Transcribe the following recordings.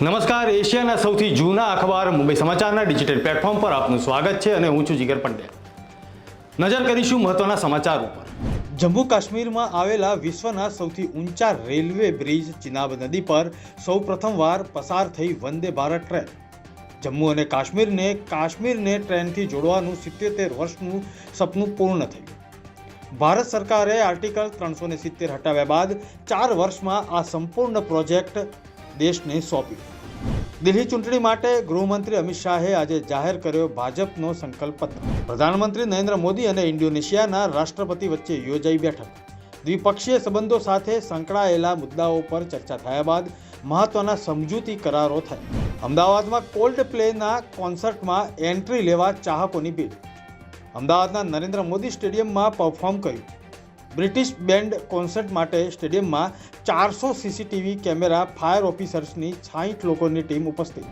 નમસ્કાર, એશિયાના સૌથી જૂના અખબાર મુંબઈ સમાચારના ડિજિટલ પ્લેટફોર્મ પર આપનું સ્વાગત છે અને હું છું જીગર પંડ્યા. નજર કરીશું મહત્વના સમાચાર ઉપર. જમ્મુ કાશ્મીરમાં આવેલા વિશ્વના સૌથી ઊંચા રેલવે બ્રિજ ચિનાબ નદી પર સૌ પ્રથમવાર પસાર થઈ વંદે ભારત ટ્રેન. જમ્મુ અને કાશ્મીરને કાશ્મીરને ટ્રેનથી જોડવાનું સિત્યોતેર વર્ષનું સપનું પૂર્ણ થયું ભારત સરકારે આર્ટિકલ ત્રણસો સિત્તેર હટાવ્યા બાદ ચાર વર્ષમાં આ સંપૂર્ણ પ્રોજેક્ટ દેશને સોંપી. દિલ્હી ચૂંટણી માટે ગૃહમંત્રી અમિત શાહે આજે જાહેર કર્યો ભાજપનો સંકલ્પ પત્ર. પ્રધાનમંત્રી નરેન્દ્ર મોદી અને ઇન્ડોનેશિયાના રાષ્ટ્રપતિ વચ્ચે યોજાઈ બેઠક. દ્વિપક્ષીય સંબંધો સાથે સંકળાયેલા મુદ્દાઓ પર ચર્ચા થયા બાદ મહત્વના સમજૂતી કરારો થયા. અમદાવાદમાં કોલ્ડ પ્લેના કોન્સર્ટમાં એન્ટ્રી લેવા ચાહકોની ભીડ. અમદાવાદના નરેન્દ્ર મોદી સ્ટેડિયમમાં પરફોર્મ કર્યું. બ્રિટિશ બેન્ડ કોન્સર્ટ માટે સ્ટેડિયમમાં ચારસો સીસીટીવી કેમેરા ફાયર ઓફિસર્સની છાંઠ લોકોની ટીમ ઉપસ્થિત.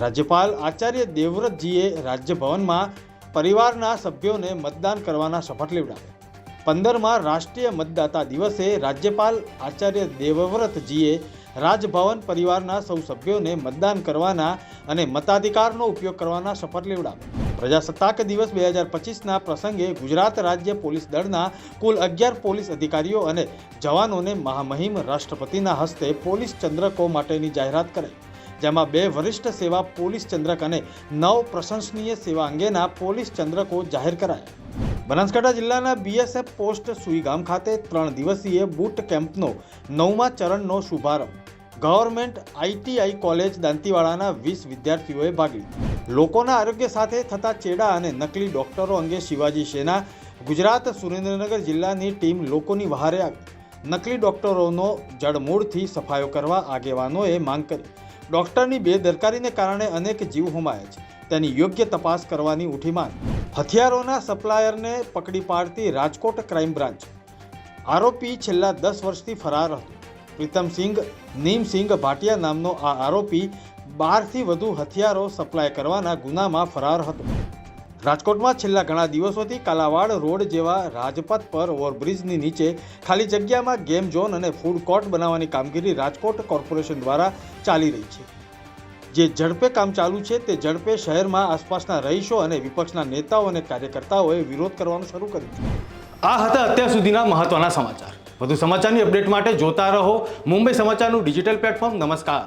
રાજ્યપાલ આચાર્ય દેવવ્રતજીએ રાજ્યભવનમાં પરિવારના સભ્યોને મતદાન કરવાના શપથ લેવડાવ્યા. પંદરમાં રાષ્ટ્રીય મતદાતા દિવસે રાજ્યપાલ આચાર્ય દેવવ્રતજીએ રાજભવન પરિવારના સૌ સભ્યોને મતદાન કરવાના અને મતાધિકારનો ઉપયોગ કરવાના શપથ લેવડાવ્યા. પ્રજાસત્તાક દિવસ બે હજાર પચીસના પ્રસંગે ગુજરાત રાજ્ય પોલીસ દળના કુલ અગિયાર પોલીસ અધિકારીઓ અને જવાનોને મહામહિમ રાષ્ટ્રપતિના હસ્તે પોલીસ ચંદ્રકો માટેની જાહેરાત કરાઈ. જેમાં બે વરિષ્ઠ સેવા પોલીસ ચંદ્રક અને નવ પ્રશંસનીય સેવા અંગેના પોલીસ ચંદ્રકો જાહેર કરાયા. બનાસકાંઠા જિલ્લાના બીએસએફ પોસ્ટ સુઈગામ ખાતે ત્રણ દિવસીય બૂટ કેમ્પનો નવમા ચરણનો શુભારંભ. ગવર્મેન્ટ આઈટીઆઈ કોલેજ દાંતીવાડાના વીસ વિદ્યાર્થીઓએ ભાગ લીધો. લોકોના આરોગ્ય સાથે થતા ચેડા અને નકલી ડોક્ટરો અંગે શિવાજી સેના, ગુજરાત સુરેન્દ્રનગર જિલ્લાની ટીમ લોકોની વહારે આવી. નકલી ડોક્ટરોનો જડમૂળથી સફાયો કરવા આગેવાનોએ માંગ કરી. ડોક્ટરની બેદરકારીને કારણે અનેક જીવ હોમાયા છે. તેની યોગ્ય તપાસ કરવાની ઉઠી માંગ. હથિયારોના સપ્લાયરને પકડી પાડતી રાજકોટ ક્રાઇમ બ્રાન્ચ. આરોપી છેલ્લા દસ વર્ષથી ફરાર હતો. પ્રીતમસિંહ નીમસિંહ ભાટિયા નામનો આ આરોપી બારથી વધુ હથિયારો સપ્લાય કરવાના ગુનામાં ફરાર હતો. રાજકોટમાં છેલ્લા ઘણા દિવસોથી કાલાવાડ રોડ જેવા રાજપથ પર ઓવરબ્રિજની નીચે ખાલી જગ્યામાં ગેમ ઝોન અને ફૂડ કોર્ટ બનાવવાની કામગીરી રાજકોટ કોર્પોરેશન દ્વારા ચાલી રહી છે. જે ઝડપે કામ ચાલુ છે તે ઝડપે શહેરમાં આસપાસના રહીશો અને વિપક્ષના નેતાઓ અને કાર્યકર્તાઓએ વિરોધ કરવાનું શરૂ કર્યું છે. આ હતા અત્યાર સુધીના મહત્વના સમાચાર. વધુ સમાચારની અપડેટ માટે જોતા રહો મુંબઈ સમાચારનું ડિજિટલ પ્લેટફોર્મ. નમસ્કાર.